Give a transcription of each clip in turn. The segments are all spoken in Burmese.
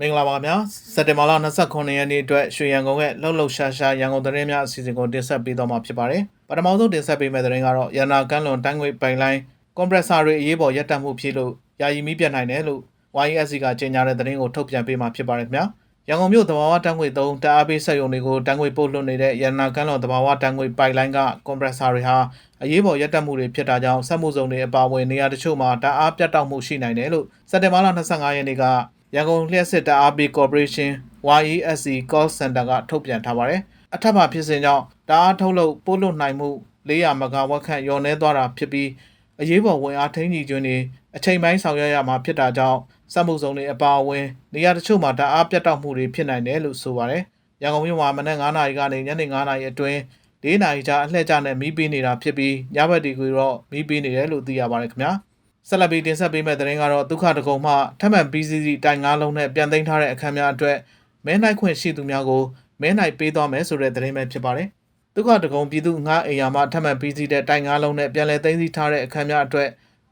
မင်္ဂလာပါခင်ဗျာစက်တင်ဘာလ29ရက်နေ့အတွက်ရွှေရန်ကုန်ရဲ့လှုပ်လှုပ်ရှားရှားရန်ကုန်သတင်းများအစီအစဉ်ကိုတင်ဆက်ပေးသွားမှာဖြစ်ပါတယ်ပထမဆုံးတင်ဆက်ပေးမယ့်သတင်းကတော့ရန်နာကန်းလွန်တိုင်းငွေပိုင်လိုင်းကွန်ပရက်ဆာတွေအရေးပေါ်ရပ်တန့်မှုဖြစ်လို့ယာယီမီးပြတ်နိုင်တယ်လို့ YESC ကကြေညာတဲ့သတင်းကိုထုတ်ပြန်ပေးမှာဖြစ်ပါတယ်ခင်ဗျာရန်ကုန်မြို့သဘာဝတန်းငွေ3တအားပေးဆက်ယုံတွေကိုတန်းငွေပို့လွှတ်နေတဲ့ရန်နာကန်းလွန်သဘာဝတန်းငွေပိုင်လိုင်းကကွန်ပရက်ဆာတွေဟာအရေးပေါ်ရပ်တန့်မှုတွေဖြစ်တာကြောင့်စက်မှုစုံတွေအပါအဝင်နေရာတချို့မှာတအားပြတ်တောက်မှုရှိနိုင်တယ်လို့စက်တင်ဘာလ25ရက်နေ့က ရန်ကုန်လျှက်စစ်တအားပေး Corporation YESC Call Center ကထုတ်ပြန်ထားပါတယ်။အထက်မှာဖြစ်စဉ်ကြောင့်တအားထုတ်လုပ်ပို့လွှတ်နိုင်မှု400မဂါဝက်ခန့်လျော်နှဲသွားတာဖြစ်ပြီးအရေးပေါ်ဝင်အားထိန်းကြီးကျွန်းတွေအချိန်ပိုင်းဆောင်ရွက်ရမှာဖြစ်တာကြောင့်စက်မှုစုံတွေအပါအဝင်နေရာတချို့မှာတအားပြတ်တောက်မှုတွေဖြစ်နိုင်တယ်လို့ဆိုပါတယ်။ရန်ကုန်မြို့မှာမနက်9:00နာရီကနေညနေ9:00နာရီအတွင်း၄နာရီကြာအလှည့်ကျနဲ့မီးပေးနေတာဖြစ်ပြီးညဘက်ဒီကူတော့မီးပေးနေတယ်လို့သိရပါတယ်ခင်ဗျာ။ ဆက်လက်ပြီးတင်ဆက်ပေးမယ့်သတင်းကတော့ဒုက္ခတကုံမှထပ်မံ BCC တိုင်ငါးလုံးနဲ့ပြန်သိမ်းထားတဲ့အခမ်းများအတွက်မဲနိုင်ခွင့်ရှိသူများကိုမဲနိုင်ပေးသွားမယ်ဆိုတဲ့သတင်းပဲဖြစ်ပါတယ်။ဒုက္ခတကုံပြည်သူငါးအိမ်ယာမှထပ်မံ BCC တဲ့တိုင်ငါးလုံးနဲ့ပြန်လည်သိမ်းဆည်းထားတဲ့အခမ်းများအတွက်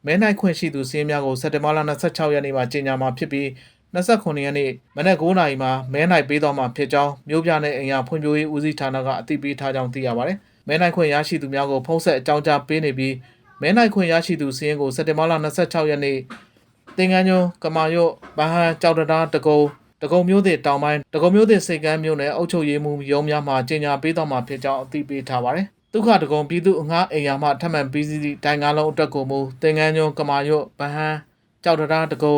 မဲနိုင်ခွင့်ရှိသူစီးရင်များကိုစက်တင်ဘာလ26ရက်နေ့မှာကြေညာမှာဖြစ်ပြီး29ရက်နေ့မနက်9:00နာရီမှာမဲနိုင်ပေးသွားမှာဖြစ်ကြောင်းမြို့ပြနယ်အိမ်ယာဖွံ့ဖြိုးရေးဦးစီးဌာနကအသိပေးထားကြောင်းသိရပါတယ်။မဲနိုင်ခွင့်ရရှိသူများကိုဖုံးဆက်အကြောင်းကြားပေးနေပြီး မဲနိုင်ခွင့်ရရှိသူစီးရင်ကိုစက်တင်ဘာလ26ရက်နေ့တင်ကန်းကျွန်းကမာရွတ်ဗဟန်းကြောက်တရားတကုံတကုံမျိုးသစ်တောင်ပိုင်းတကုံမျိုးသစ်စိတ်ကမ်းမျိုးနဲ့အုပ်ချုပ်ရေးမှုရုံးများမှကြေညာပေးတော့မှာဖြစ်ကြောင်းအသိပေးထားပါတယ်။ဒုက္ခတကုံပြည်သူအငှားအိမ်ယာမှထပ်မံပြီးစီးတိုင်ကားလုံးအတွက်ကိုမူတင်ကန်းကျွန်းကမာရွတ်ဗဟန်းကြောက်တရားတကုံ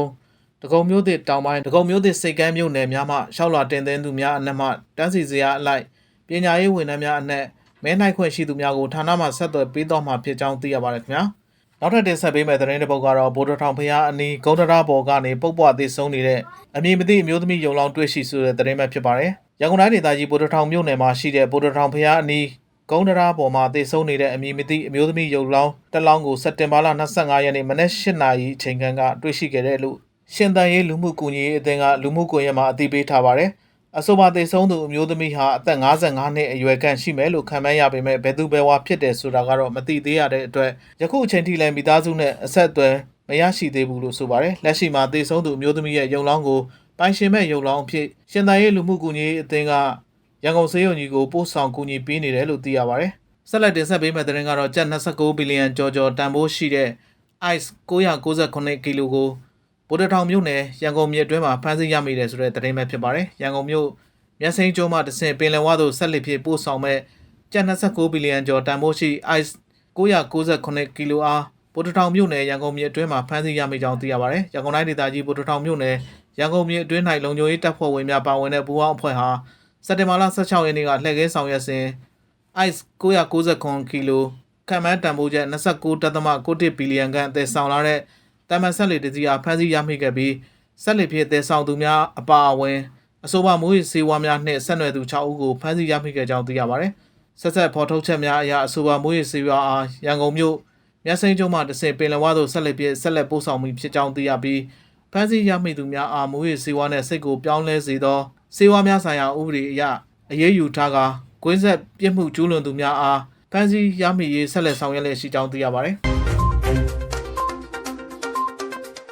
တကုံမျိုးသစ်တောင်ပိုင်းတကုံမျိုးသစ်စိတ်ကမ်းမျိုးနယ်များမှရှောက်လာတင်သွင်းသူများအနက်မှတန်းစီစရာအလိုက်ပညာရေးဝန်ထမ်းများအနက် မဲနိုင်ခွင့်ရှိသူများကိုဌာနမှဆက်သွယ်ပေးတော့မှာဖြစ်ကြောင်းသိရပါတယ်ခင်ဗျာ။နောက်ထပ်တင်ဆက်ပေးမယ့်သတင်းတစ်ပုဒ်ကတော့ဗိုလ်တော်ထောင်ဖျားအနီးဂုံတရာဘော်ကနေပုတ်ပွားသေးဆုံးနေတဲ့အမည်မသိအမျိုးသမီးယုံလောင်းတွေ့ရှိဆိုတဲ့သတင်းပဲဖြစ်ပါတယ်။ရန်ကုန်တိုင်းဒေသကြီးဗိုလ်တော်ထောင်မြို့နယ်မှာရှိတဲ့ဗိုလ်တော်ထောင်ဖျားအနီးဂုံတရာဘော်မှာသေဆုံးနေတဲ့အမည်မသိအမျိုးသမီးယုံလောင်းတစ်လောင်းကိုစက်တင်ဘာလ25ရက်နေ့မနက်8နာရီအချိန်ခန့်ကတွေ့ရှိခဲ့တဲ့လို့ရှင်တန်ရေးလူမှုကူညီရေးအသင်းကလူမှုကွန်ရက်မှာအသိပေးထားပါတယ်။ အဆိုပါသေဆုံးသူအမျိုးသမီးဟာအသက်55နှစ်အရွယ်ခန့်ရှိမယ်လို့ခန့်မှန်းရပေမဲ့ဘယ်သူဘယ်ဝါဖြစ်တယ်ဆိုတာကတော့မသိသေးရတဲ့အတွက်ယခုအချိန်ထိလည်းမိသားစုနဲ့အဆက်အသွယ်မရရှိသေးဘူးလို့ဆိုပါတယ်လက်ရှိမှာသေဆုံးသူအမျိုးသမီးရဲ့ယုံလောင်းကိုပိုင်ရှင်မဲ့ယုံလောင်းအဖြစ်ရှင်သာရေးလူမှုကူညီရေးအသင်းကရန်ကုန်စေးရုံကြီးကိုပို့ဆောင်ကူညီပေးနေတယ်လို့သိရပါတယ်ဆက်လက်တင်ဆက်ပေးမယ့်သတင်းကတော့ကျပ်29ဘီလီယံကျော်ကျော်တန်ဖိုးရှိတဲ့ ICE 998ကီလိုကို ဗိုလ်တထောင်မြို့နယ်ရန်ကုန်မြို့အတွင်းမှာဖမ်းဆီးရမိတယ်ဆိုတဲ့သတင်းပဲဖြစ်ပါတယ်ရန်ကုန်မြို့မြတ်စိန်ကျိုးမှတဆင့်ပင်လယ်ဝါသို့ဆက်လက်ဖြစ်ပို့ဆောင်မဲ့ကျပ်29ဘီလီယံကျော်တန်ဖိုးရှိ ICE 998ကီလိုအားပိုတထောင်မြို့နယ်ရန်ကုန်မြို့အတွင်းမှာဖမ်းဆီးရမိကြောင်းသိရပါတယ်။ရန်ကုန်တိုင်းဒေသကြီးပိုတထောင်မြို့နယ်ရန်ကုန်မြို့အတွင်း၌လုံခြုံရေးတပ်ဖွဲ့ဝင်များပါဝင်တဲ့ပူးပေါင်းအဖွဲ့ဟာစက်တင်ဘာလ16ရက်နေ့ကလှည့်ကဲဆောင်ရွက်စဉ် ICE 999ကီလိုခံမှန်းတန်ဖိုးချက်29.61ဘီလီယံခန့်အသက်ဆောင်လာတဲ့ တမန်ဆက်လက်တစည်းအားဖမ်းဆီးရမိခဲ့ပြီးဆက်လက်ဖြစ်အသက်ဆောင်သူများအပါအဝင်အဆိုပါမူရေးစေဝါများနှင့်ဆက်နွယ်သူ6ဦးကိုဖမ်းဆီးရမိခဲ့ကြောင်းသိရပါတယ်။ဆက်ဆက်ဖော်ထုတ်ချက်များအရအဆိုပါမူရေးစေဝါအားရန်ကုန်မြို့မြတ်စိန်ကျုံမှတဆင့်ပင်လယ်ဝါသို့ဆက်လက်ပြည့်ဆက်လက်ပို့ဆောင်မှုဖြစ်ကြောင်းသိရပြီးဖမ်းဆီးရမိသူများအားမူရေးစေဝါနှင့်စိတ်ကိုပြောင်းလဲစေသောစေဝါများဆိုင်ရာဥပဒေအရအရေးယူထားကာကွင်းဆက်ပြစ်မှုကျူးလွန်သူများအားဖမ်းဆီးရမိရေးဆက်လက်ဆောင်ရွက်လျက်ရှိကြောင်းသိရပါတယ်။